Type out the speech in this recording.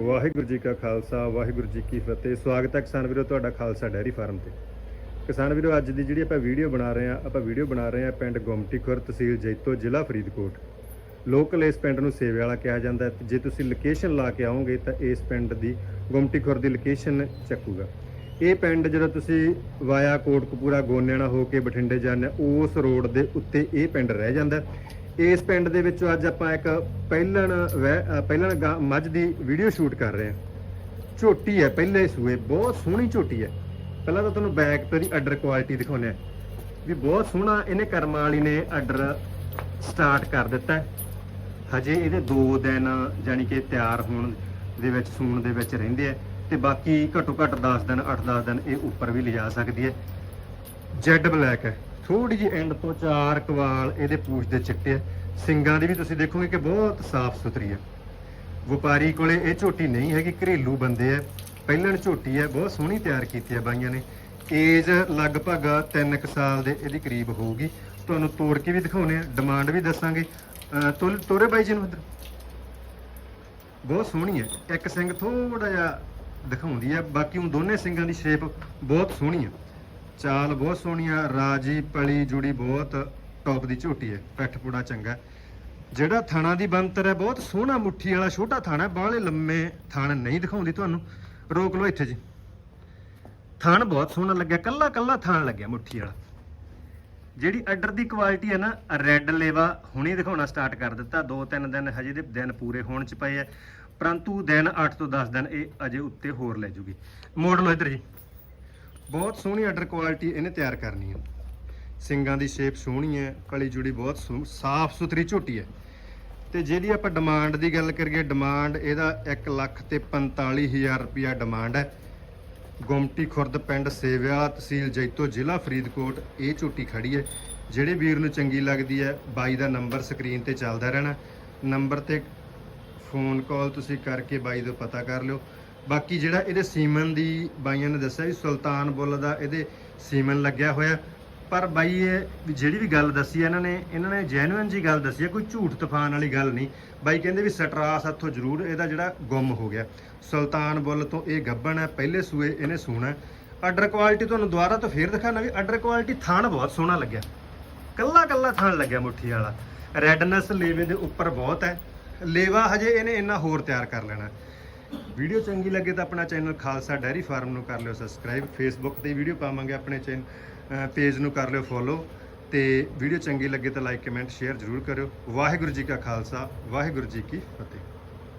ਵਾਹਿਗੁਰੂ ਜੀ ਕਾ ਖਾਲਸਾ, ਵਾਹਿਗੁਰੂ ਜੀ ਕੀ ਫਤਿਹ। ਸਵਾਗਤ ਹੈ ਕਿਸਾਨ ਵੀਰੋ ਤੁਹਾਡਾ ਖਾਲਸਾ ਡੈਰੀ ਫਾਰਮ ਤੇ। ਕਿਸਾਨ ਵੀਰੋ, ਅੱਜ ਦੀ ਜਿਹੜੀ ਆਪਾਂ ਵੀਡੀਓ ਬਣਾ ਰਹੇ ਹਾਂ, ਆਪਾਂ ਵੀਡੀਓ ਬਣਾ ਰਹੇ ਹਾਂ ਪਿੰਡ ਗੁਮਟੀ ਖੁਰ ਤਹਿਸੀਲ ਜੈਤੋ, ਜ਼ਿਲ੍ਹਾ ਫਰੀਦਕੋਟ। ਲੋਕਲ ਇਸ ਪਿੰਡ ਨੂੰ ਸੇਵੇ ਵਾਲਾ ਕਿਹਾ ਜਾਂਦਾ ਹੈ। ਜੇ ਤੁਸੀਂ ਲੋਕੇਸ਼ਨ ਲਾ ਕੇ ਆਓਗੇ ਤਾਂ ਇਸ ਪਿੰਡ ਦੀ ਗੁਮਟੀ ਖੁਰ ਦੀ ਲੋਕੇਸ਼ਨ ਚੱਕੂਗਾ। ਇਹ ਪਿੰਡ ਜਦੋਂ ਤੁਸੀਂ ਵਾਇਆ, ਕੋਟਕਪੂਰਾ, ਗੋਨਿਆਣਾ ਹੋ ਕੇ ਬਠਿੰਡੇ ਜਾਂਦੇ ਉਸ ਰੋਡ ਦੇ ਉੱਤੇ ਇਹ ਪਿੰਡ ਰਹਿ ਜਾਂਦਾ ਇਸ ਪਿੰਡ ਦੇ ਵਿੱਚੋਂ ਅੱਜ ਆਪਾਂ ਇੱਕ ਪਹਿਲਣ ਵਹਿ- ਅ, ਪਹਿਲਣ ਮੱਝ ਦੀ ਵੀਡੀਓ ਸ਼ੂਟ ਕਰ ਰਹੇ ਹਾਂ। ਝੋਟੀ ਹੈ ਪਹਿਲੇ ਸੂਏ ਬਹੁਤ ਸੋਹਣੀ ਝੋਟੀ ਹੈ। ਪਹਿਲਾਂ ਤਾਂ ਤੁਹਾਨੂੰ ਬੈਕ ਤੋਂ ਦੀ ਆਰਡਰ ਕੁਆਲਿਟੀ ਦਿਖਾਉਂਦੇ ਆ ਵੀ ਬਹੁਤ ਸੋਹਣਾ ਇਹਨੇ ਕਰਮਾਂ ਵਾਲੀ ਨੇ ਆਰਡਰ ਸਟਾਰਟ ਕਰ ਦਿੱਤਾ ਹਜੇ ਇਹਦੇ 2 ਦਿਨ ਜਾਨੀ ਕਿ ਤਿਆਰ ਹੋਣ ਦੇ ਵਿੱਚ ਸੂਣ ਦੇ ਵਿੱਚ ਰਹਿੰਦੇ ਆ ਤੇ ਬਾਕੀ ਘੱਟੋ ਘੱਟ 10 ਦਿਨ 8-10 ਦਿਨ ਇਹ ਉੱਪਰ ਵੀ ਲਿਜਾ ਸਕਦੀ ਹੈ। ਜੈਡ ਬਲੈਕ ਹੈ। ਥੋੜੀ ਜਿਹੀ ਐਂਡ ਤੋਂ ਚਾਰ ਕਵਾਲ ਇਹਦੇ ਪੂਛ ਦੇ ਚਿੱਟੇ ਆ। ਸਿੰਗਾਂ ਦੀ ਵੀ ਤੁਸੀਂ ਦੇਖੋਗੇ ਕਿ ਬਹੁਤ ਸਾਫ਼ ਸੁਥਰੀ ਹੈ ਵਪਾਰੀ ਕੋਲੇ ਇਹ ਝੋਟੀ ਨਹੀਂ ਹੈਗੀ, ਘਰੇਲੂ ਬੰਦੇ ਆ। ਪਹਿਲਣ ਝੋਟੀ ਹੈ ਬਹੁਤ ਸੋਹਣੀ ਤਿਆਰ ਕੀਤੀ ਹੈ ਬਾਈਆਂ ਨੇ। ਏਜ ਲਗਭਗ 3 ਸਾਲ ਦੇ ਇਹਦੀ ਕਰੀਬ ਹੋਊਗੀ। ਤੁਹਾਨੂੰ ਤੋੜ ਕੇ ਵੀ ਦਿਖਾਉਨੇ ਆ, ਡਿਮਾਂਡ ਵੀ ਦੱਸਾਂਗੇ। ਅਹ ਤੋਰੇ ਬਾਈ ਜੀ ਨੂੰ ਇੱਧਰ। ਬਹੁਤ ਸੋਹਣੀ ਹੈ ਇੱਕ ਸਿੰਘ ਥੋੜਾ ਜਿਹਾ ਦਿਖਾਉਂਦੀ ਹੈ ਬਾਕੀ ਉਹ ਦੋਨੇ ਸਿੰਘਾਂ ਦੀ ਸ਼ੇਪ ਬਹੁਤ ਸੋਹਣੀ ਹੈ ਚਾਲ ਬਹੁਤ ਸੋਹਣੀ ਆ, ਰਾਜੀ, ਪਲੀ, ਜੁੜੀ ਬਹੁਤ ਟੌਪ ਦੀ ਝੋਟੀ ਹੈ, ਪੈਠ ਪੂੜਾ ਚੰਗਾ ਜਿਹੜਾ ਥਾਣਾ ਦੀ ਬੰਤਰ ਹੈ, ਬਹੁਤ ਸੋਹਣਾ ਮੁੱਠੀ ਵਾਲਾ ਛੋਟਾ ਥਾਣਾ ਬਾਹਲੇ ਲੰਮੇ ਥਾਣ ਨਹੀਂ ਦਿਖਾਉਂਦੀ ਤੁਹਾਨੂੰ। ਰੋਕ ਲਓ ਇੱਥੇ ਜੀ। ਥਾਣ ਬਹੁਤ ਸੋਹਣਾ ਲੱਗਿਆ, ਕੱਲਾ ਕੱਲਾ ਥਾਣ ਲੱਗਿਆ ਮੁੱਠੀ ਵਾਲਾ। ਜਿਹੜੀ ਆਰਡਰ ਦੀ ਕੁਆਲਿਟੀ ਹੈ ਨਾ ਰੈੱਡ ਲੇਵਾ ਹੁਣੇ ਦਿਖਾਉਣਾ ਸਟਾਰਟ ਕਰ ਦਿੱਤਾ। ਦੋ ਤਿੰਨ ਦਿਨ ਹਜੇ ਦੇ ਦਿਨ ਪੂਰੇ ਹੋਣ ਚ ਪਏ ਆ। ਪਰੰਤੂ ਦਿਨ 8 ਤੋਂ 10 ਦਿਨ ਇਹ ਅਜੇ ਉੱਤੇ ਹੋਰ ਲੈ ਜੂਗੀ। ਮੋੜ ਲਓ ਇੱਧਰ ਜੀ। ਬਹੁਤ ਸੋਹਣੀ ਆਰਡਰ ਕੁਆਲਿਟੀ ਇਹਨੇ ਤਿਆਰ ਕਰਨੀ ਹੈ ਸਿੰਗਾਂ ਦੀ ਸ਼ੇਪ ਸੋਹਣੀ ਹੈ ਕਲੀ ਜੁੜੀ ਬਹੁਤ ਸੋ- ਸਾਫ਼ ਸੁਥਰੀ ਝੋਟੀ ਹੈ ਤੇ ਜਿਹਦੀ ਆਪਾਂ ਡਿਮਾਂਡ ਦੀ ਗੱਲ ਕਰੀਏ ਡਿਮਾਂਡ ਇਹਦਾ 1 ਲੱਖ ਤੇ 45000 ਰੁਪਿਆ ਡਿਮਾਂਡ ਹੈ ਗੁਮਟੀ ਖੁਰਦ ਪਿੰਡ ਸੇਵਿਆ ਤਹਿਸੀਲ ਜੈਤੋ ਜ਼ਿਲ੍ਹਾ ਫਰੀਦਕੋਟ, ਇਹ ਝੋਟੀ ਖੜੀ ਹੈ ਜਿਹੜੇ ਵੀਰ ਨੂੰ ਚੰਗੀ ਲੱਗਦੀ ਹੈ ਬਾਈ ਦਾ ਨੰਬਰ ਸਕਰੀਨ ਤੇ ਚੱਲਦਾ ਰਹਿਣਾ। ਨੰਬਰ ਤੇ ਫੋਨ ਕਾਲ ਤੁਸੀਂ ਕਰਕੇ ਬਾਈ ਤੋਂ ਪਤਾ ਕਰ ਲਿਓ। ਬਾਕੀ ਜਿਹੜਾ ਇਹਦੇ ਸੀਮਨ ਦੀ ਬਾਈਆਂ ਨੇ ਦੱਸਿਆ ਵੀ ਸੁਲਤਾਨ ਬੁੱਲ ਦਾ ਇਹਦੇ ਸੀਮਨ ਲੱਗਿਆ ਹੋਇਆ। ਪਰ ਬਾਈ ਇਹ ਜਿਹੜੀ ਵੀ ਗੱਲ ਦੱਸੀ ਇਹਨਾਂ ਨੇ ਇਹਨਾਂ ਨੇ ਜੈਨੂਇਨ ਜੀ ਗੱਲ ਦੱਸੀ ਹੈ ਕੋਈ ਝੂਠ ਤੂਫਾਨ ਵਾਲੀ ਗੱਲ ਨਹੀਂ। ਬਾਈ ਕਹਿੰਦੇ ਵੀ ਸਟਰਾਸ ਹੱਥੋਂ ਜ਼ਰੂਰ ਇਹਦਾ ਜਿਹੜਾ ਗੁੰਮ ਹੋ ਗਿਆ। ਸੁਲਤਾਨ ਬੁੱਲ ਤੋਂ ਇਹ ਗੱਬਣ ਹੈ, ਪਹਿਲੇ ਸੂਏ ਇਹਨੇ ਸੂਣਾ ਆਰਡਰ ਕੁਆਲਿਟੀ ਤੁਹਾਨੂੰ ਦੁਬਾਰਾ ਤੋਂ ਫੇਰ ਦਿਖਾਣਾ ਵੀ ਆਰਡਰ ਕੁਆਲਿਟੀ ਥਾਣ ਬਹੁਤ ਸੋਹਣਾ ਲੱਗਿਆ। ਕੱਲਾ ਕੱਲਾ ਥਾਣ ਲੱਗਿਆ ਮੁੱਠੀ ਵਾਲਾ। ਰੈਡਨੈਸ ਲੇਵੇ ਦੇ ਉੱਪਰ ਬਹੁਤ ਹੈ। ਲੇਵਾ ਹਜੇ ਇਹਨੇ ਇੰਨਾ ਹੋਰ ਤਿਆਰ ਕਰ ਲੈਣਾ। ਵੀਡੀਓ ਚੰਗੀ ਲੱਗੇ ਤਾਂ ਆਪਣਾ ਚੈਨਲ ਖਾਲਸਾ ਡੈਰੀ ਫਾਰਮ ਨੂੰ ਕਰ ਲਿਓ ਸਬਸਕ੍ਰਾਈਬ ਫੇਸਬੁੱਕ ਤੇ ਵੀਡੀਓ ਪਾਵਾਂਗੇ ਆਪਣੇ ਚੈਨ ਪੇਜ ਨੂੰ ਕਰ ਲਿਓ ਫੋਲੋ ਤੇ ਵੀਡੀਓ ਚੰਗੀ ਲੱਗੇ ਤਾਂ ਲਾਈਕ, ਕਮੈਂਟ, ਸ਼ੇਅਰ ਜ਼ਰੂਰ ਕਰਿਓ। ਵਾਹਿਗੁਰੂ ਜੀ ਕਾ ਖਾਲਸਾ, ਵਾਹਿਗੁਰੂ ਜੀ ਕੀ ਫਤਿਹ।